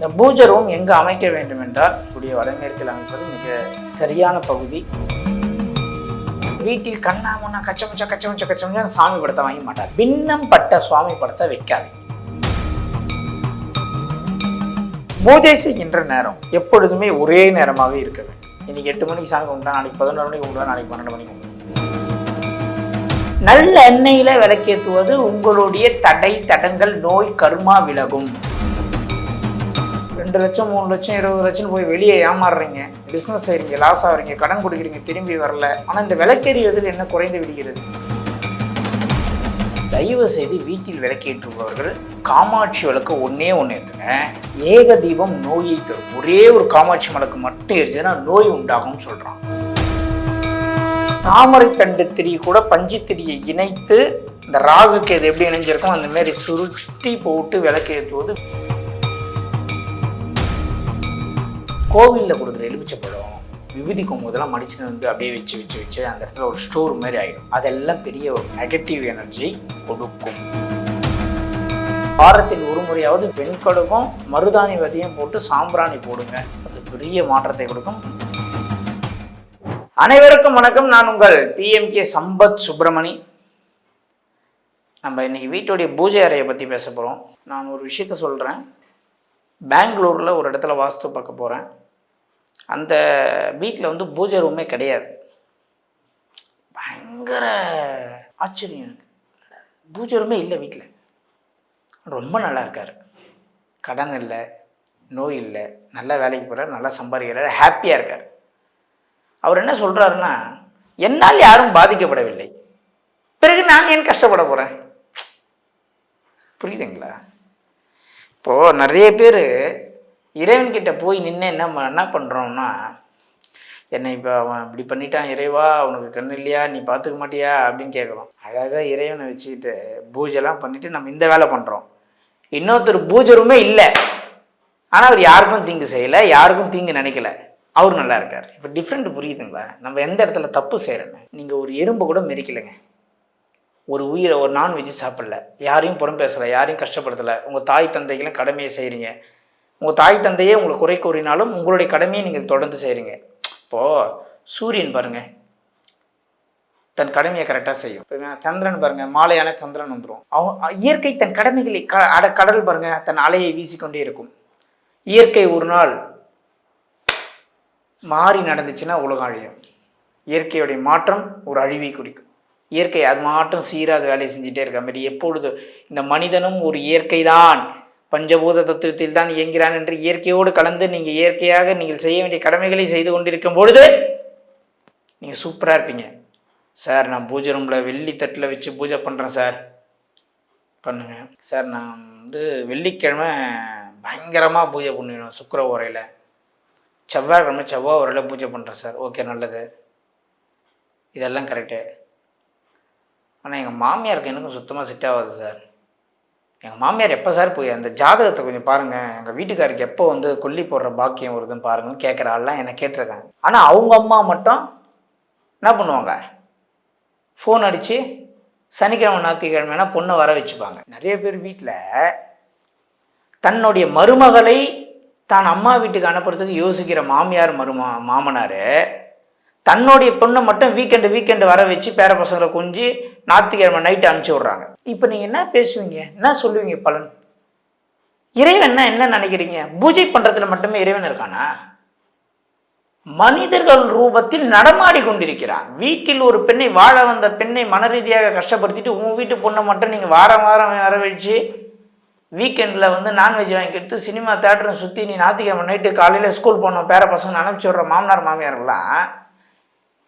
இந்த பூஜை ரூம் எங்கே அமைக்க வேண்டும் என்றால் கூடிய வடமேற்கில் அமைப்பது மிக சரியான பகுதி. வீட்டில் கண்ணா முன்னா கச்சமுச்சா கச்சமுச்சா கச்சமுச்சா சாமி படத்தை வாங்கி மாட்டார். பின்னம் பட்ட சுவாமி படத்தை வைக்காது. பூஜை செய்கின்ற நேரம் எப்பொழுதுமே ஒரே நேரமாக இருக்க வேண்டும். இன்னைக்கு எட்டு மணிக்கு சாமி கும்பிட்டா நாளைக்கு பதினொரு மணிக்கு கும்பிடுவா நாளைக்கு பன்னெண்டு மணிக்கு கும்பிடுவா. நல்ல எண்ணெயில விளக்கேற்றுவது உங்களுடைய தடை தடங்கள் நோய் கர்மா விலகும். ரெண்டு லட்சம் மூணு லட்சம் இருபது லட்சம் போய் வெளியே ஏமாறுறீங்க. பிஸ்னஸ் செய்கிறீங்க லாஸ் ஆகிறீங்க கடன் கொடுக்குறீங்க திரும்பி வரல. ஆனால் இந்த விளக்கேறியதில் என்ன குறைந்து விடுகிறது? தயவு செய்து வீட்டில் விளக்கேற்றுபவர்கள் காமாட்சி விளக்கு ஒன்னே ஒன்று ஏற்றுங்க ஏக தீபம் நோயை தரும். ஒரே ஒரு காமாட்சி விளக்கு மட்டும் எரிச்சுன்னா நோய் உண்டாகும்னு சொல்கிறான் தாமரை தண்டு திரி கூட பஞ்சுத்திரியை இணைத்து இந்த ராகுக்கு இது எப்படி இணைஞ்சிருக்கோ அந்த மாதிரி சுருட்டி போட்டு விளக்கு ஏற்றுவது கோவிலில் கொடுக்குற எலுமிச்சப்பழம் விபூதி கொம்புதெல்லாம் மடிச்சுன்னு வந்து அப்படியே வச்சு வச்சு வச்சு அந்த இடத்துல ஒரு ஸ்டோர் மாதிரி ஆகிடும் அதெல்லாம் பெரிய ஒரு நெகட்டிவ் எனர்ஜி கொடுக்கும். வாரத்தில் ஒரு முறையாவது வெண்கடுக்கும் மருதாணி விதையும் போட்டு சாம்பிராணி போடுங்க. அது பெரிய மாற்றத்தை கொடுக்கும். அனைவருக்கும் வணக்கம். நான் உங்கள் பிஎம்கே சம்பத் சுப்பிரமணி. நம்ம இன்றைக்கி வீட்டுடைய பூஜை அறையை பற்றி பேச போகிறோம் நான் ஒரு விஷயத்த சொல்கிறேன் பெங்களூரில் ஒரு இடத்துல வாஸ்து பார்க்க போகிறேன் அந்த வீட்டில் வந்து பூஜை ரூமே கிடையாது. பயங்கர ஆச்சரியம் எனக்கு. பூஜை ரூமே இல்லை வீட்டில் ரொம்ப நல்லா இருக்கார். கடன் இல்லை நோய் இல்லை நல்லா வேலைக்கு போகிறார் நல்லா சம்பாதிக்கிறார் ஹாப்பியாக இருக்கார். அவர் என்ன சொல்கிறாருன்னா என்னால் யாரும் பாதிக்கப்படவில்லை. பிறகு நான் ஏன் கஷ்டப்பட போகிறேன் புரியுதுங்களா? இப்போது நிறைய பேர் இறைவன்கிட்ட போய் நின்று என்ன என்ன பண்ணுறோம்னா என்னை இப்போ அவன் இப்படி பண்ணிட்டான் இறைவா உனக்கு கண்ணு இல்லையா நீ பார்த்துக்க மாட்டியா? அப்படின்னு கேட்குறோம் அழகாக இறைவனை வச்சுக்கிட்டு பூஜைலாம் பண்ணிவிட்டு நம்ம இந்த வேலை பண்ணுறோம் இன்னொருத்தர் பூஜை ரூமே இல்லை. ஆனால் அவர் யாருக்கும் தீங்கு செய்யலை யாருக்கும் தீங்கு நினைக்கல. அவர் நல்லா இருக்கார். இப்போ டிஃப்ரெண்ட் புரியுதுங்களா? நம்ம எந்த இடத்துல தப்பு செய்கிறோன்னு நீங்கள் ஒரு எறும்பை கூட மெரிக்கலைங்க ஒரு உயிரை ஒரு நான்வெஜ் சாப்பிடல. யாரையும் புறம் பேசலை யாரையும் கஷ்டப்படுத்தலை. உங்கள் தாய் தந்தைகளும் கடமையை செய்கிறீங்க உங்கள் தாய் தந்தையே உங்களை குறை கூறினாலும் உங்களுடைய கடமையை நீங்கள் தொடர்ந்து செய்கிறீங்க இப்போது சூரியன் பாருங்கள் தன் கடமையை கரெக்டாக செய்யும். சந்திரன் பாருங்க மாலையான சந்திரன் வந்துடும் அவன் இயற்கை தன் கடமைகளை க அட கடல் பாருங்க தன் அலையை வீசிக்கொண்டே இருக்கும். இயற்கை ஒரு நாள் மாறி நடந்துச்சுன்னா உலகம் அழியும். இயற்கையுடைய மாற்றம் ஒரு அழிவை குறிக்கும். இயற்கை அது மாற்றம் சீராத வேலையை செஞ்சுட்டே இருக்க மாதிரி எப்பொழுது இந்த மனிதனும் ஒரு இயற்கை தான் பஞ்சபூத தத்துவத்தில் தான் இயங்கிறான் என்று இயற்கையோடு கலந்து நீங்கள் இயற்கையாக நீங்கள் செய்ய வேண்டிய கடமைகளை செய்து கொண்டிருக்கும் பொழுது நீங்கள் சூப்பராக இருப்பீங்க. சார் நான் பூஜை ரூமில் வெள்ளி தட்டில் வச்சு பூஜை பண்ணுறேன் சார். பண்ணுங்க. சார் நான் வந்து வெள்ளிக்கிழமை பயங்கரமாக பூஜை பண்ணிடுவேன் சுக்கர உரையில் செவ்வாய்க்கிழமை செவ்வாய் உரையில் பூஜை பண்ணுறேன் சார். ஓகே நல்லது. இதெல்லாம் கரெக்டு ஆனால் எங்கள் மாமியாருக்கு எனக்கும் சுத்தமாக செட் ஆகாது சார். எங்கள் மாமியார் எப்போ சார் போய் அந்த ஜாதகத்தை கொஞ்சம் பாருங்கள் எங்கள் வீட்டுக்காருக்கு எப்போ வந்து கொல்லி போடுற பாக்கியம் வருதுன்னு பாருங்கன்னு கேட்குற ஆள்லாம் என்னை கேட்டிருக்காங்க. ஆனால் அவங்க அம்மா மட்டும் என்ன பண்ணுவாங்க? ஃபோன் அடித்து சனிக்கிழமை ஞாயிற்றுக்கிழமைனா பொண்ணை வர வச்சுப்பாங்க. நிறைய பேர் வீட்டில் தன்னுடைய மருமகளை தான் அம்மா வீட்டுக்கு அனுப்புறதுக்கு யோசிக்கிற மாமியார் மருமா மாமனார் தன்னுடைய பொண்ணை மட்டும் வீக்கெண்டு வீக்கெண்டு வர வச்சு பேர பசங்களை கொஞ்சி ஞாயிற்றுக்கிழமை நைட்டு அனுப்பிச்சி விட்றாங்க. இப்போ நீங்கள் என்ன பேசுவீங்க? என்ன சொல்லுவீங்க பலன்? இறைவன் என்ன நினைக்கிறீங்க? பூஜை பண்ணுறதுல மட்டுமே இறைவன் இருக்கானா? மனிதர்கள் ரூபத்தில் நடமாடி கொண்டிருக்கிறான். வீட்டில் ஒரு பெண்ணை வாழ வந்த பெண்ணை மன ரீதியாக கஷ்டப்படுத்திட்டு உன் வீட்டு பொண்ணை மட்டும் நீங்கள் வாரம் வாரம் வர வச்சு வீக்கெண்டில் வந்து நான்வெஜ் வாங்கி எடுத்து சினிமா தேட்டரும் சுற்றி நீ ஞாயிற்றுக்கிழமை நைட்டு காலையில் ஸ்கூல் போனோம் பேர பசங்க அனுப்பிச்சி விட்ற மாமனார் மாமியார்லாம்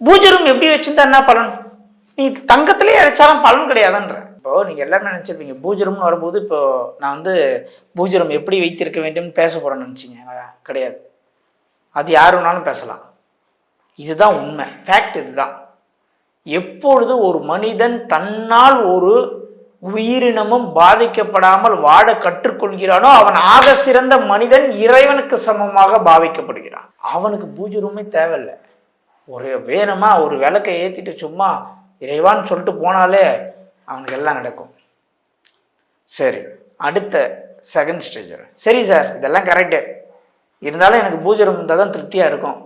பூஜை ரூம் எப்படி வச்சிருந்தா என்ன பலன்? நீ தங்கத்திலே அழைச்சாலும் பலன் கிடையாதுன்ற. இப்போ நீங்கள் எல்லாரும் நினச்சிருப்பீங்க பூஜரம்னு வரும்போது இப்போ நான் வந்து பூஜரம் எப்படி வைத்திருக்க வேண்டும் பேச போகிறேன்னு நினச்சிங்க. கிடையாது. அது யார் வேணாலும் பேசலாம். இதுதான் உண்மை. ஃபேக்ட் இதுதான். எப்பொழுது ஒரு மனிதன் தன்னால் ஒரு உயிரினமும் பாதிக்கப்படாமல் வாழ கற்றுக்கொள்கிறானோ அவன் ஆக சிறந்த மனிதன் இறைவனுக்கு சமமாக பாவிக்கப்படுகிறான். அவனுக்கு பூஜை ரூமே தேவையில்லை. ஒரு வேணுமா ஒரு விளக்கை ஏற்றிட்டு சும்மா இறைவான்னு சொல்லிட்டு போனாலே அவனுக்கு எல்லாம் நடக்கும். சரி அடுத்த செகண்ட் ஸ்டேஜ் சரி சார் இதெல்லாம் கரெக்டு இருந்தாலும் எனக்கு பூஜை ரூம் இருந்தால் தான் திருப்தியாக இருக்கும்.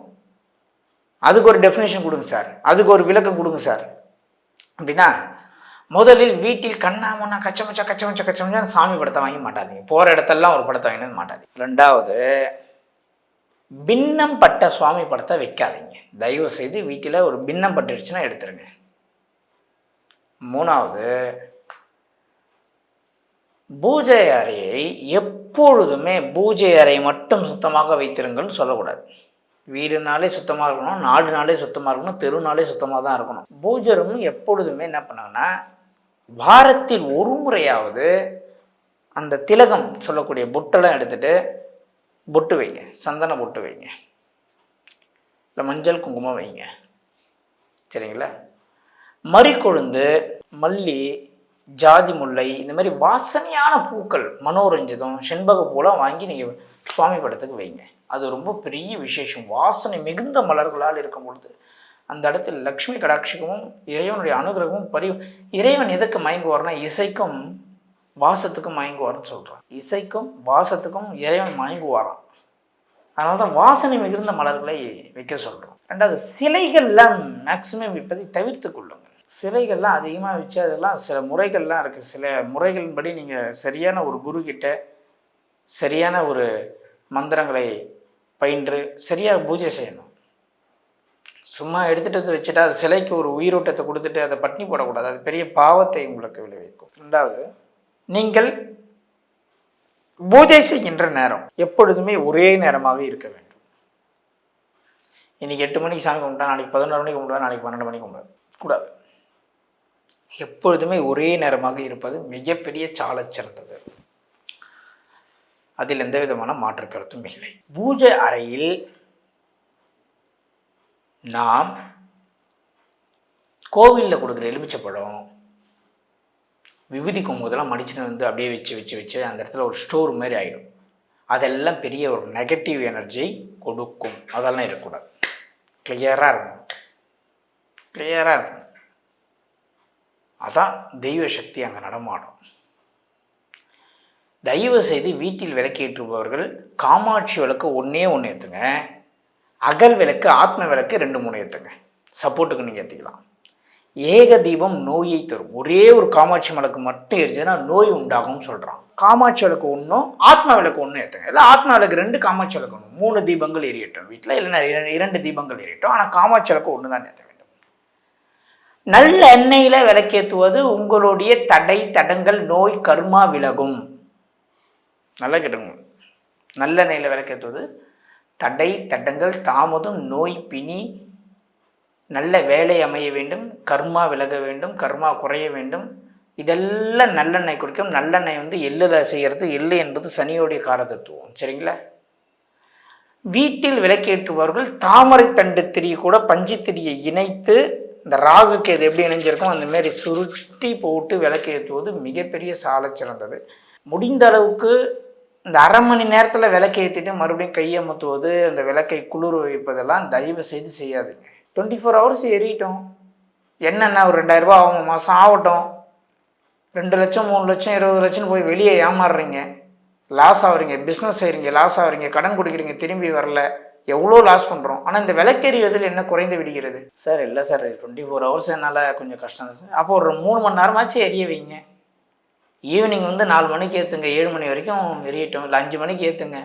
அதுக்கு ஒரு டெஃபினேஷன் கொடுங்க சார் அதுக்கு ஒரு விளக்கம் கொடுங்க சார் அப்படின்னா முதலில் வீட்டில் கண்ணா முன்னா கச்சமச்சா கச்சமச்சா கச்சமச்சா சாமி படத்தை வாங்கி மாட்டாதீங்க. போகிற இடத்தெல்லாம் ஒரு படத்தை வாங்கினு மாட்டாதீங்க. ரெண்டாவது பின்னம் பட்ட சுவாமி படத்தை வைக்காதீங்க. தயவு செய்து வீட்டில் ஒரு பின்னம் பட்டுடுச்சுன்னா எடுத்துருங்க. மூணாவது பூஜை அறையை எப்பொழுதுமே பூஜை அறை மட்டும் சுத்தமாக வைத்திருங்கள்னு சொல்லக்கூடாது. வீடுனாலே சுத்தமாக இருக்கணும் நாடுனாலே சுத்தமாக இருக்கணும் தெருனாலே சுத்தமாக தான் இருக்கணும். பூஜை ரூம் எப்பொழுதுமே என்ன பண்ணாங்கன்னா வாரத்தில் ஒரு முறையாவது அந்த திலகம் சொல்லக்கூடிய பொட்டெல்லாம் எடுத்துட்டு பொட்டு வைங்க சந்தன பொட்டு வைங்க. இல்லை மஞ்சள் குங்குமம் வைங்க. சரிங்களா? மறிக்கொழுந்து மல்லி ஜாதி முல்லை இந்த மாதிரி வாசனையான பூக்கள் மனோரஞ்சிதம் செண்பக பூலாம் வாங்கி நீங்கள் சுவாமி படத்துக்கு வைங்க. அது ரொம்ப பெரிய விசேஷம். வாசனை மிகுந்த மலர்களால் இருக்கும் பொழுது அந்த இடத்துல லக்ஷ்மி கடாட்சிகமும் இறைவனுடைய அனுகிரகமும் பரி இறைவன் எதுக்கு மயங்குவார்னா இசைக்கும் வாசத்துக்கும் மயங்குவார்னு சொல்கிறான் இசைக்கும் வாசத்துக்கும் இறைவன் மயங்குவாராம். அதனால தான் வாசனை மிகுந்த மலர்களை வைக்க சொல்கிறோம் ரெண்டாவது சிலைகள்லாம் மேக்சிமம் வைப்பதை தவிர்த்து கொள்ளுங்கள். சிலைகள்லாம் அதிகமாக வச்சு அதெல்லாம் சில முறைகள்லாம் இருக்குது சில முறைகளின்படி நீங்கள் சரியான ஒரு குரு சரியான ஒரு மந்திரங்களை பயின்று சரியாக பூஜை செய்யணும். சும்மா எடுத்துகிட்டு வந்து வச்சுட்டு அது சிலைக்கு ஒரு உயிரோட்டத்தை கொடுத்துட்டு அதை பட்னி போடக்கூடாது. அது பெரிய பாவத்தை உங்களுக்கு விளைவிக்கும். ரெண்டாவது நீங்கள் பூஜை செய்கின்ற நேரம் எப்பொழுதுமே ஒரே நேரமாக இருக்க வேண்டும். இன்னைக்கு எட்டு மணிக்கு சாமி கும்பிட்டா நாளைக்கு பதினொரு மணிக்கு கும்பிடுவா நாளைக்கு பன்னெண்டு மணிக்கு கும்பிடுவா கூடாது. எப்பொழுதுமே ஒரே நேரமாக இருப்பது மிகப்பெரிய சாலச் சிறந்தது. அதில் எந்த விதமான மாற்று கருத்தும் இல்லை. பூஜை அறையில் நாம் கோவிலில் கொடுக்குற எலுமிச்சப்பழம் விபூதி குங்குமத்தெல்லாம் மடிச்சுன்னு வந்து அப்படியே வச்சு வச்சு வச்சு அந்த இடத்துல ஒரு ஸ்டோர் மாதிரி ஆகிடும் அதெல்லாம் பெரிய ஒரு நெகட்டிவ் எனர்ஜி கொடுக்கும். அதெல்லாம் இருக்கக்கூடாது. கிளியராக இருக்கணும். கிளியராக இருக்கும் அதான் தெய்வ சக்தி அங்கே நடமாடும். தயவு செய்து வீட்டில் விளக்கேற்றுபவர்கள் காமாட்சி விளக்கு ஒன்றே ஒன்று ஏற்றுங்க அகல் விளக்கு ஆத்ம விளக்கு ரெண்டு மூணு ஏற்றுங்க சப்போர்ட்டுக்கு நீங்கள் ஏற்றிக்கலாம் ஏக தீபம் நோயை தரும். ஒரே ஒரு காமாட்சி விளக்கு மட்டும் எரிஞ்சதுன்னா நோய் உண்டாகும்னு சொல்கிறான் காமாட்சி விளக்கு ஒன்றும் ஆத்மா விளக்கு ஒன்றும் ஏற்றுங்க இல்லை ஆத்மா விளக்கு ரெண்டு காமாட்சி விளக்கு ஒன்று மூணு தீபங்கள் எரியட்டும். வீட்டில் இல்லைன்னா இரண்டு தீபங்கள் எரியட்டும். ஆனால் காமாட்சி விளக்கு ஒன்று தான் ஏற்றுங்க நல்ல எண்ணெயில் விளக்கேற்றுவது உங்களுடைய தடை தடங்கள் நோய் கர்மா விலகும். நல்லா கேட்டுங்க நல்லெண்ணெயில் விளக்கேற்றுவது தடை தடங்கள் தாமதம் நோய் பிணி. நல்ல வேலை அமைய வேண்டும் கர்மா விலக வேண்டும் கர்மா குறைய வேண்டும். இதெல்லாம் நல்லெண்ணெய் குறிக்கும் நல்லெண்ணெய் வந்து எள்ளில் செய்கிறது எள்ளு என்பது சனியோடைய காரதத்துவம். சரிங்களா? வீட்டில் விளக்கேற்றுபவர்கள் தாமரை தண்டு திரி கூட பஞ்சு திரியை இணைத்து இந்த ராகுக்கு இது எப்படி இணைஞ்சிருக்கும் அந்த மாதிரி சுருட்டி போட்டு விளக்கேற்றுவது மிகப்பெரிய சாலை சிறந்தது. முடிந்த அளவுக்கு இந்த அரை மணி நேரத்தில் விளக்கேற்றிட்டு மறுபடியும் கையமுத்துவது அந்த விளக்கை குளிர் வைப்பதெல்லாம் தயவு செய்து செய்யாதுங்க. டுவெண்ட்டி ஃபோர் ஹவர்ஸ் எரியட்டும் என்னென்ன ஒரு ரெண்டாயிரரூபா ஆகும்? மாதம் ஆகட்டும். ரெண்டு லட்சம் மூணு லட்சம் இருபது லட்சம் போய் வெளியே ஏமாறுறீங்க. லாஸ் ஆகுறீங்க. பிஸ்னஸ் செய்கிறீங்க லாஸ் ஆகுறீங்க. கடன் கொடுக்குறீங்க. திரும்பி வரல. எவ்வளோ லாஸ் பண்ணுறோம் ஆனால் இந்த விளக்கெறிவதில் என்ன குறைந்து விடுகிறது? சார் இல்லை சார். டுவெண்ட்டி ஃபோர் ஹவர்ஸ் என்னால் கொஞ்சம் கஷ்டம் தான் சார். அப்போ ஒரு மூணு மணி நேரமாச்சும் எரிய வைங்க. ஈவினிங் வந்து நாலு மணிக்கு ஏற்றுங்க ஏழு மணி வரைக்கும் எரியட்டும். இல்லை அஞ்சு மணிக்கு ஏற்றுங்க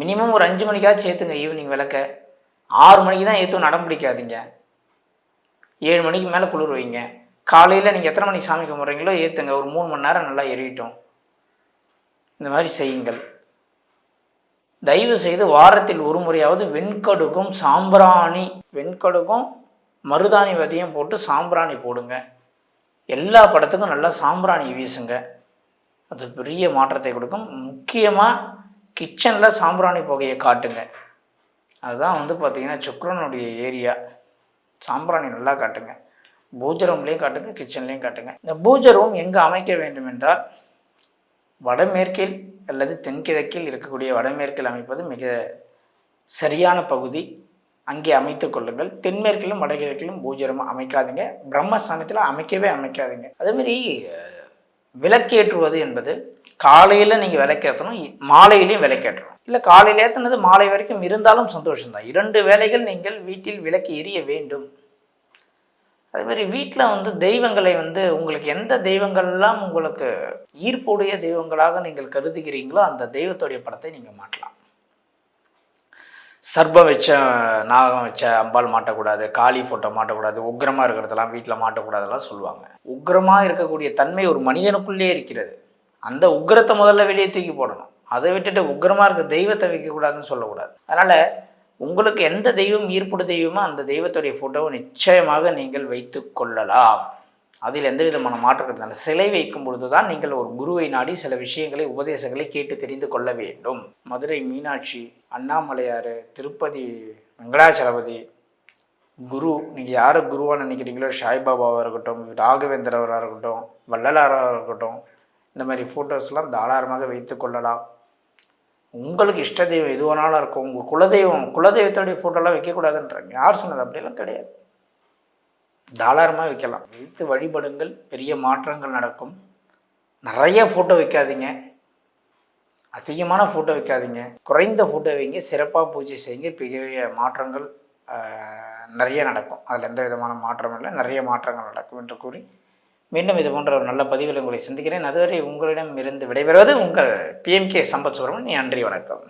மினிமம் ஒரு அஞ்சு மணிக்காச்சும் ஏற்றுங்க ஈவினிங் விளக்க. ஆறு மணிக்கு தான் ஏற்றும் நடம் பிடிக்காதீங்க. ஏழு மணிக்கு மேலே குளிர் வைங்க. காலையில் நீங்கள் எத்தனை மணிக்கு சாமி கும்பிட்றீங்களோ ஏற்றுங்க ஒரு மூணு மணி நேரம் நல்லா எரியட்டும். இந்த மாதிரி செய்யுங்கள். தயவு செய்து வாரத்தில் ஒரு முறையாவது வெண்கடுகும் சாம்பிராணி வெண்கடுகும் மருதாணி விதையும் போட்டு சாம்பிராணி போடுங்க. எல்லா படத்துக்கும் நல்லா சாம்பிராணி வீசுங்க. அது பெரிய மாற்றத்தை கொடுக்கும். முக்கியமாக கிச்சனில் சாம்பிராணி புகையை காட்டுங்க. அதுதான் வந்து பார்த்திங்கன்னா சுக்ரனுடைய ஏரியா. சாம்பிராணி நல்லா காட்டுங்க. பூஜை ரூம்லேயும் காட்டுங்க கிச்சன்லேயும் காட்டுங்க. இந்த பூஜ ரூம் எங்கே அமைக்க வேண்டும் என்றால் வடமேற்கில் அல்லது தென்கிழக்கில் இருக்கக்கூடிய வடமேற்கில் அமைப்பது மிக சரியான பகுதி. அங்கே அமைத்து கொள்ளுங்கள். தென்மேற்கிலும் வடகிழக்கிலும் பூஜரம் அமைக்காதீங்க. பிரம்மஸ்தானத்தில் அமைக்கவே அமைக்காதீங்க. அதேமாரி விளக்கேற்றுவது என்பது காலையில் நீங்கள் விளக்கேற்றணும் மாலையிலையும் விளக்கேற்றணும் இல்லை காலையில் ஏற்றினது மாலை வரைக்கும் இருந்தாலும் சந்தோஷம்தான். இரண்டு வேளைகள் நீங்கள் வீட்டில் விளக்கு எரிய வேண்டும். அதேமாதிரி வீட்டில் வந்து தெய்வங்களை வந்து உங்களுக்கு எந்த தெய்வங்கள்லாம் உங்களுக்கு ஈர்ப்புடைய தெய்வங்களாக நீங்கள் கருதுகிறீங்களோ அந்த தெய்வத்துடைய படத்தை நீங்கள் மாட்டலாம் சர்ப்பம் வச்ச நாகம் வச்ச அம்பாள் மாட்டக்கூடாது காளி ஃபோட்டோ மாட்டக்கூடாது உக்கிரமாக இருக்கிறதெல்லாம் வீட்டில் மாட்டக்கூடாதெல்லாம் சொல்லுவாங்க. உக்கிரமாக இருக்கக்கூடிய தன்மை ஒரு மனிதனுக்குள்ளே இருக்கிறது. அந்த உக்கிரத்தை முதல்ல வெளியே தூக்கி போடணும். அதை விட்டுட்டு உக்கிரமாக இருக்க தெய்வத்தை வைக்கக்கூடாதுன்னு சொல்லக்கூடாது. அதனால் உங்களுக்கு எந்த தெய்வம் ஈர்ப்புட தெய்வமோ அந்த தெய்வத்துடைய ஃபோட்டோவை நிச்சயமாக நீங்கள் வைத்து கொள்ளலாம். அதில் எந்த விதமான மாற்றம் சிலை வைக்கும் பொழுது தான் நீங்கள் ஒரு குருவை நாடி சில விஷயங்களை உபதேசங்களை கேட்டு தெரிந்து கொள்ள வேண்டும். மதுரை மீனாட்சி அண்ணாமலையார் திருப்பதி வெங்கடாச்சலபதி குரு நீங்கள் யாரை குருவாக நினைக்கிறீங்களோ சாய்பாபாவாக இருக்கட்டும் ராகவேந்திரவராக இருக்கட்டும் வள்ளலாராக இருக்கட்டும் இந்த மாதிரி ஃபோட்டோஸ்லாம் தாராளமாக வைத்து கொள்ளலாம். உங்களுக்கு இஷ்ட தெய்வம் எது வேணாலும் இருக்கும். உங்கள் குலதெய்வம் குலதெய்வத்தோடைய ஃபோட்டோலாம் வைக்கக்கூடாதுன்றாங்க. யார் சொன்னது? அப்படிலாம் கிடையாது. தாராளமாக வைக்கலாம். வைத்து வழிபடுங்கள். பெரிய மாற்றங்கள் நடக்கும். நிறைய ஃபோட்டோ வைக்காதீங்க. அதிகமான ஃபோட்டோ வைக்காதீங்க. குறைந்த ஃபோட்டோ வைங்க. சிறப்பாக பூஜை செய்யுங்க. பெரிய மாற்றங்கள் நிறைய நடக்கும். அதில் எந்த விதமான மாற்றமும் இல்லை. நிறைய மாற்றங்கள் நடக்கும் என்று கூறி மீண்டும் இது போன்ற ஒரு நல்ல பதிவில் உங்களை சந்திக்கிறேன். அதுவரை உங்களிடம் இருந்து விடைபெறுவது உங்கள் பிஎம்கே சம்பத் சுப்ரமணியன் நன்றி வணக்கம்.